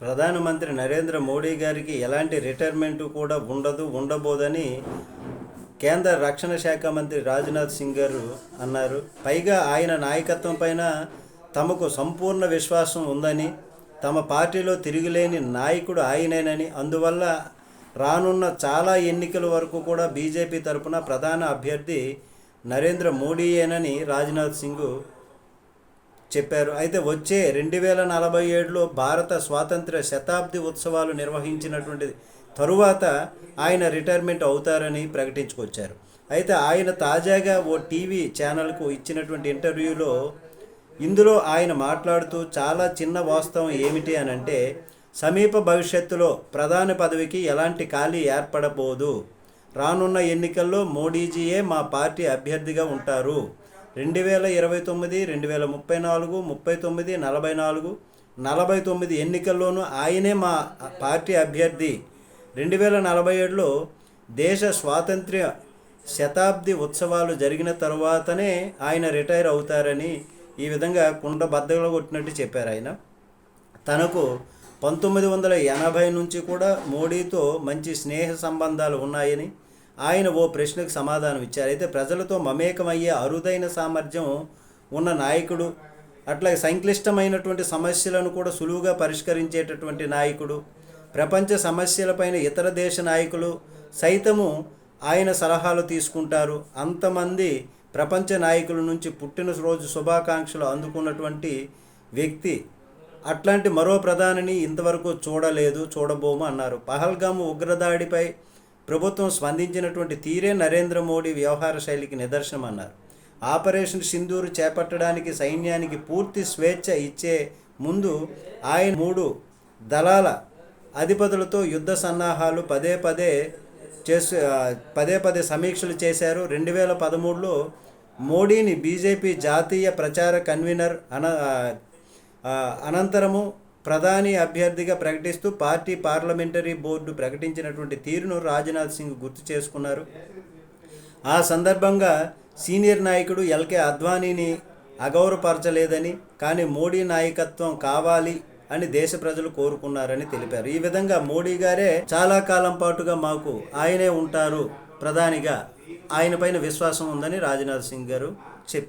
ప్రధానమంత్రి నరేంద్ర మోడీ గారికి ఎలాంటి రిటైర్మెంట్ కూడా ఉండదు ఉండబోదని కేంద్ర రక్షణ శాఖ మంత్రి రాజ్నాథ్ సింగ్ గారు అన్నారు. పైగా ఆయన నాయకత్వం పైన తమకు సంపూర్ణ విశ్వాసం ఉందని తమ పార్టీలో తిరిగిలేని నాయకుడు ఆయనేనని అందువల్ల రానున్న చాలా ఎన్నికల వరకు కూడా బీజేపీ తరపున ప్రధాన అభ్యర్థి నరేంద్ర మోడీయేనని రాజ్నాథ్ సింగ్ చెప్పారు. అయితే వచ్చే రెండు వేల నలభై ఏడులో భారత స్వాతంత్ర శతాబ్ది ఉత్సవాలు నిర్వహించినటువంటి తరువాత ఆయన రిటైర్మెంట్ అవుతారని ప్రకటించుకొచ్చారు. అయితే ఆయన తాజాగా ఓ టీవీ ఛానల్కు ఇచ్చినటువంటి ఇంటర్వ్యూలో ఇందులో ఆయన మాట్లాడుతూ చాలా చిన్న వాస్తవం ఏమిటి అని అంటే సమీప భవిష్యత్తులో ప్రధాని పదవికి ఎలాంటి ఖాళీ ఏర్పడబోదు. రానున్న ఎన్నికల్లో మోడీజీయే మా పార్టీ అభ్యర్థిగా ఉంటారు. రెండు వేల ఇరవై తొమ్మిది రెండు వేల ముప్పై నాలుగు ముప్పై తొమ్మిది నలభై నాలుగు నలభై తొమ్మిది ఎన్నికల్లోనూ ఆయనే మా పార్టీ అభ్యర్థి. రెండు వేల నలభై ఏడులో దేశ స్వాతంత్ర్య శతాబ్ది ఉత్సవాలు జరిగిన తర్వాతనే ఆయన రిటైర్ అవుతారని ఈ విధంగా కుండ బద్దలు కొట్టినట్టు చెప్పారు ఆయన. తనకు పంతొమ్మిది వందల ఎనభై నుంచి కూడా మోడీతో మంచి స్నేహ సంబంధాలు ఉన్నాయని ఆయన ఓ ప్రశ్నకు సమాధానం ఇచ్చారు. అయితే ప్రజలతో మమేకమయ్యే అరుదైన సామర్థ్యం ఉన్న నాయకుడు అట్లాగే సంక్లిష్టమైనటువంటి సమస్యలను కూడా సులువుగా పరిష్కరించేటటువంటి నాయకుడు ప్రపంచ సమస్యలపైన ఇతర దేశ నాయకులు సైతము ఆయన సలహాలు తీసుకుంటారు. అంతమంది ప్రపంచ నాయకుల నుంచి పుట్టినరోజు శుభాకాంక్షలు అందుకున్నటువంటి వ్యక్తి అట్లాంటి మరో ప్రధానిని ఇంతవరకు చూడలేదు చూడబోము అన్నారు. పహల్గాము ఉగ్రదాడిపై ప్రభుత్వం స్పందించినటువంటి తీరే నరేంద్ర మోడీ వ్యవహార శైలికి నిదర్శనం అన్నారు ఆపరేషన్ సింధూరు చేపట్టడానికి సైన్యానికి పూర్తి స్వేచ్ఛ ఇచ్చే ముందు ఆయన మూడు దళాల అధిపతులతో యుద్ధ సన్నాహాలు పదే పదే చేసు పదే పదే సమీక్షలు చేశారు. రెండు వేల పదమూడులో మోడీని బీజేపీ జాతీయ ప్రచార కన్వీనర్ అన అనంతరము ప్రధాని అభ్యర్థిగా ప్రకటిస్తూ పార్టీ పార్లమెంటరీ బోర్డు ప్రకటించినటువంటి తీరును రాజ్నాథ్ సింగ్ గుర్తు చేసుకున్నారు. ఆ సందర్భంగా సీనియర్ నాయకుడు ఎల్కే అద్వానీని అగౌరవపరచలేదని కానీ మోడీ నాయకత్వం కావాలి అని దేశ ప్రజలు కోరుకున్నారని తెలిపారు. ఈ విధంగా మోడీ గారే చాలా కాలం పాటుగా మాకు ఆయనే ఉంటారు ప్రధానిగా. ఆయన పైన విశ్వాసం ఉందని రాజ్నాథ్ సింగ్ గారు చెప్పారు.